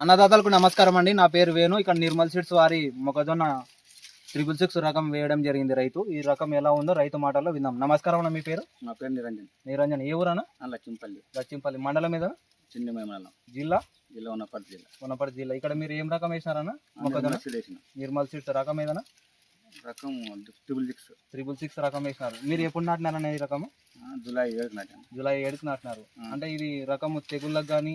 అన్నదాతలకు నమస్కారం అండి. నా పేరు వేణు. ఇక్కడ నిర్మల్ సీడ్స్ వారి మొక్కజొన్న త్రిబుల్ సిక్స్ రకం వేయడం జరిగింది రైతు. ఈ రకం ఎలా ఉందో రైతు మాటల్లో విందాం. నమస్కారం అన్న మీ పేరు? నా పేరు నిరంజన్. నిరంజన్. ఏ ఊరన్నా? లక్ష్మీపల్లి. లక్ష్మీపల్లి. మండలం మీద చిన్న మండలం జిల్లా? జిల్లా ఉన్నపల్లి జిల్లా. ఉన్నపటి జిల్లా. ఇక్కడ మీరు ఏం రకం వేసినారన్న? మొక్కజొన్న నిర్మల్ సీడ్ వేసిన. నిర్మల్ సీడ్స్ రకం ఏదన్నా? రకం ట్రిపుల్ సిక్స్. త్రిబుల్ సిక్స్ రకం వేసినారు. మీరు ఎప్పుడు నాటినారన్న ఈ రకము? జూలై ఏడు నాటాను. జూలై ఏడుకి నాటినారు. అంటే ఇది రకము తెగుళ్ళకి కానీ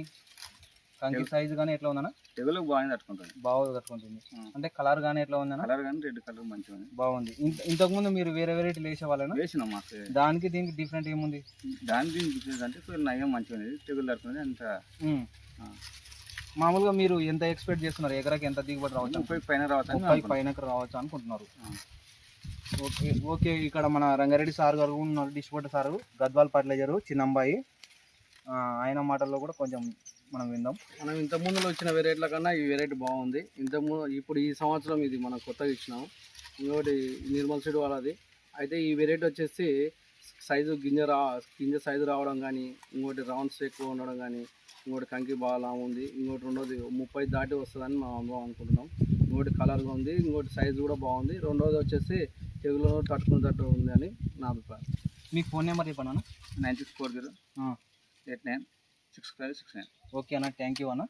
కంకి. సైజు కానీ ఎట్లా ఉందన్న? తెగులు బాగానే తట్టుకుంటుంది. బాగా కట్టుకుంటుంది ఆ. అంటే కలర్ కానీ ఎట్లా ఉందన్న? కలర్ కానీ రెడ్ కలర్ మంచిగా ఉంది బాగుంది. ఇంత- ఇంతకుముందు మీరు వేరే వెరైటీలు వేసే వాళ్ళనా? వేసినాం మాకు. దానికి దీనికి డిఫరెంట్ ఏముంది? దాని దీని డిఫరెన్స్ అంటే నయం మంచిగా ఉంది తెగులు తట్టుకునేది అంత. మామూలుగా మీరు ఎంత ఎక్స్పెక్ట్ చేస్తున్నారు? ఎకరాకి ఎంత దిగుబడి రావచ్చు ముప్పై పైన రావచ్చు ముప్పై పైన రావచ్చు అనుకుంటున్నారు. Okay okay. ఇక్కడ మన రంగారెడ్డి సార్ గారు ఉన్నారు distributor sir Gadwal fertiliser Chinnambai. ఆయన మాటల్లో కూడా కొంచెం మనం విందాం. మనం ఇంత ముందులో వచ్చిన వెరైటీల కన్నా ఈ వెరైటీ బాగుంది. ఇంత ము- ఇప్పుడు ఈ సంవత్సరం ఇది మనం కొత్తగా ఇచ్చినాము ఇంకోటి నిర్మల్ సీడ్ వాళ్ళది. అయితే ఈ వెరైటీ వచ్చేసి సైజు గింజ రా గింజ సైజు రావడం కానీ ఇంకోటి రౌండ్స్ ఎక్కువ ఉండడం కానీ ఇంకోటి కంకి బాగా ఉంది. ఇంకోటి రెండోది ముప్పై దాటి వస్తుందని మనం అనుభవం అనుకుంటున్నాం. ఇంకోటి కలర్గా ఉంది ఇంకోటి సైజు కూడా బాగుంది. రెండోది వచ్చేసి తెగులు తట్టుకునేటట్టు ఉంది అని నా అభిప్రాయం. మీ ఫోన్ నెంబర్ చెప్పండి అన్న. నైన్ సిక్స్ ఫోర్ జీరో ఆ. Eight nine. Six five six nine. Okay అన్న థ్యాంక్ యూ అన్న.